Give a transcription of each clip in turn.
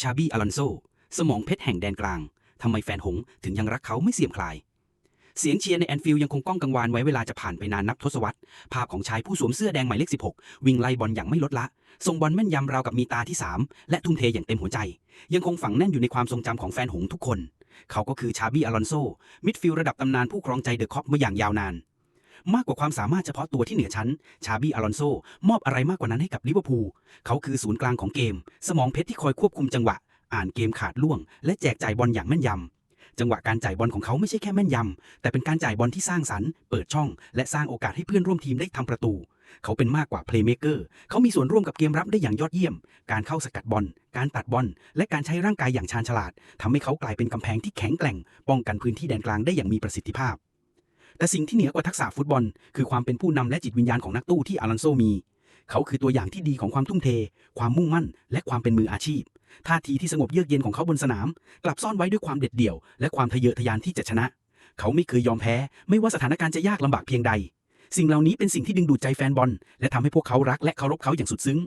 ชาบีอลอนโซ สมองเพชรแห่งแดนกลาง ทำไมแฟนหงส์ถึงยังรักเขาไม่เสื่อมคลาย เสียงเชียร์ในแอนฟิลด์ยังคงก้องกังวานไว้เวลาจะผ่านไปนานนับทศวรรษ ภาพของชายผู้สวมเสื้อแดงหมายเลข 16 วิ่งไล่บอลอย่างไม่ลดละส่งบอลแม่นยำราวกับมีตาที่ 3 และทุ่มเทอย่างเต็มหัวใจ ยังคงฝังแน่นอยู่ในความทรงจำของแฟนหงส์ทุกคน เขาก็คือชาบีอลอนโซ มิดฟิลด์ระดับตำนานผู้ครองใจเดอะคอปมาอย่างยาวนาน มากกว่าความสามารถเฉพาะตัวที่เหนือชั้น ชาบี้อลอนโซ มอบอะไรมากกว่านั้นให้กับลิเวอร์พูล เขาคือศูนย์กลางของเกม สมองเพชรที่คอยควบคุมจังหวะ อ่านเกมขาดล่วง และแจกจ่ายบอลอย่างแม่นยำจังหวะการจ่ายบอลของเขาไม่ใช่แค่แม่นยำ แต่เป็นการจ่ายบอลที่สร้างสรรค์ เปิดช่อง และสร้างโอกาสให้เพื่อนร่วมทีมได้ทำประตู เขาเป็นมากกว่าเพลย์เม k เกอร์ เขามีส่วนร่วมกับเกมรับได้อย่างยอดเยี่ยม การเข้าสกัดบอล การตัดบอล และการใช้ร่างกายอย่างชาญฉลาดทำให้เขากลายเป็นกำแพงที่แข็งแกร่ง ป้องกันพื้นที่แดนกลางได้อย่างมีประสิทธิภาพ แต่สิ่งที่เหนือกว่าทักษะฟุตบอล คือความเป็นผู้นำและจิตวิญญาณของนักตู้ที่อารันโซมี เขาคือตัวอย่างที่ดีของความทุ่มเท ความมุ่งมั่น และความเป็นมืออาชีพ ท่าทีที่สงบเยือกเย็นของเขาบนสนาม กลับซ่อนไว้ด้วยความเด็ดเดี่ยว และความทะเยอทะยานที่จะชนะ เขาไม่เคยยอมแพ้ ไม่ว่าสถานการณ์จะยากลำบากเพียงใด สิ่งเหล่านี้เป็นสิ่งที่ดึงดูดใจแฟนบอล และทำให้พวกเขารักและเคารพเขาอย่างสุดซึ้ง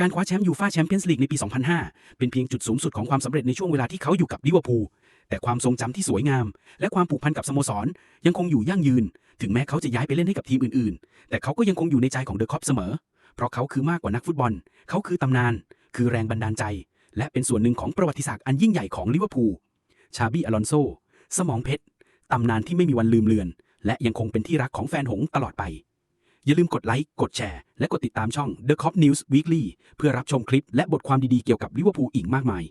การคว้าแชมป์ยูฟ่าแชมเปี้ยนส์ลีกในปี 2005 เป็นเพียงจุดสูงสุดของความสำเร็จในช่วงเวลาที่เขาอยู่กับลิเวอร์พูล แต่ความทรงจำที่สวยงาม และความผูกพันกับสโมสร ยังคงอยู่ยั่งยืน ถึงแม้เขาจะย้ายไปเล่นให้กับทีมอื่นๆ แต่เขาก็ยังคงอยู่ในใจของเดอะคอปเสมอ เพราะเขาคือมากกว่านักฟุตบอล เขาคือตำนาน คือแรงบันดาลใจ และเป็นส่วนหนึ่งของประวัติศาสตร์อันยิ่งใหญ่ของลิเวอร์พูล ชาบี้อลอนโซ สมองเพชร ตำนานที่ไม่มีวันลืมเลือน และยังคงเป็นที่รักของแฟนหงส์ตลอดไป อย่าลืมกดไลค์ กดแชร์ และกดติดตามช่อง The Cop News Weekly เพื่อรับชมคลิปและบทความดีๆเกี่ยวกับลิเวอร์พูลอีกมากมาย